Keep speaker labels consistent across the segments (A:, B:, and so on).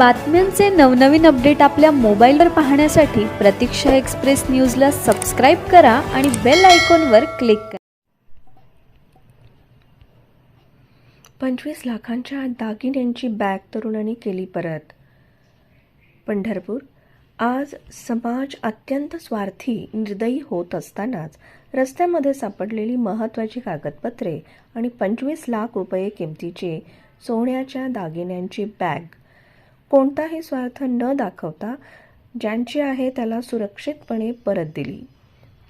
A: बातम्यांचे नवनवीन अपडेट आपल्या मोबाईलवर पाहण्यासाठी प्रतीक्षा एक्सप्रेस न्यूजला सबस्क्राईब करा आणि बेल आयकॉनवर क्लिक करा.
B: पंचवीस लाखांच्या दागिन्यांची बॅग तरुणांनी केली परत. पंढरपूर आज समाज अत्यंत स्वार्थी निर्दयी होत असतानाच रस्त्यामध्ये सापडलेली महत्त्वाची कागदपत्रे आणि पंचवीस लाख रुपये किमतीचे सोन्याच्या दागिन्यांची बॅग कोणताही स्वार्थ न दाखवता ज्यांची आहे त्याला सुरक्षितपणे परत दिली.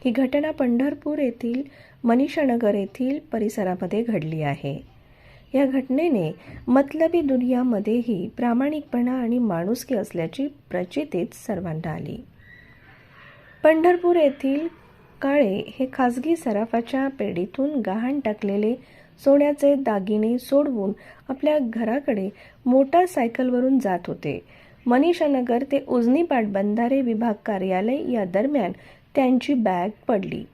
B: ही घटना पंढरपूर येथील मनीषानगर येथील परिसरामध्ये घडली आहे. या घटनेने मतलबी दुनियामध्येही प्रामाणिकपणा आणि माणुसकी असल्याची प्रचितीच सर्वांना आली. पंढरपूर येथील काळे हे खाजगी सराफाच्या पेढीतून गहाण टाकलेले सोन्याचे दागिने सोडवून आपल्या घराकडे मोटारसायकलवरून जात होते. मनीषानगर ते उजनी पाटबंधारे विभाग कार्यालय या दरम्यान त्यांची बॅग पडली.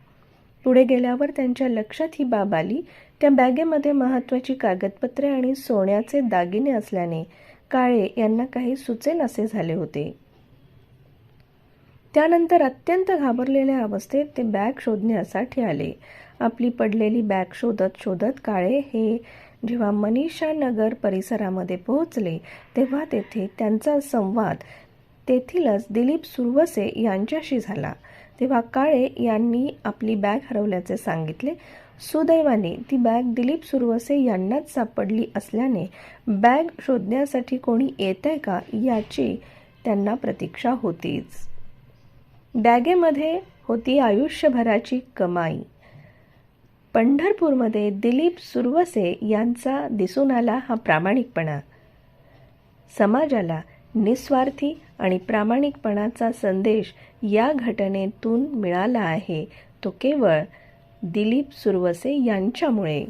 B: पुढे गेल्यावर त्यांच्या लक्षात ही बाब आली. त्या बॅगेमध्ये महत्त्वाची कागदपत्रे आणि सोन्याचे दागिने असल्याने काळे यांना काही सुचेनासे झाले होते. त्यानंतर अत्यंत घाबरलेल्या अवस्थेत ते बॅग शोधण्यासाठी आले. आपली पडलेली बॅग शोधत शोधत काळे हे जेव्हा मनीषा नगर परिसरामध्ये पोहोचले तेव्हा तेथे त्यांचा संवाद तेथीलच दिलीप सुरवसे यांच्याशी झाला. तेव्हा काळे यांनी आपली बॅग हरवल्याचे सांगितले. सुदैवाने ती बॅग दिलीप सुरवसे यांनाच सापडली असल्याने बॅग शोधण्यासाठी कोणी येत आहे का याची त्यांना प्रतीक्षा होतीच. बॅगेमध्ये होती आयुष्यभराची कमाई. पंढरपूरमध्ये दिलीप सुरवसे यांचा दिसून आला हा प्रामाणिकपणा. समाजाला निस्वार्थी आणि प्रामाणिकपणाचा संदेश या घटनेतून मिळाला आहे तो केवळ दिलीप सुरवसे यांच्यामुळे.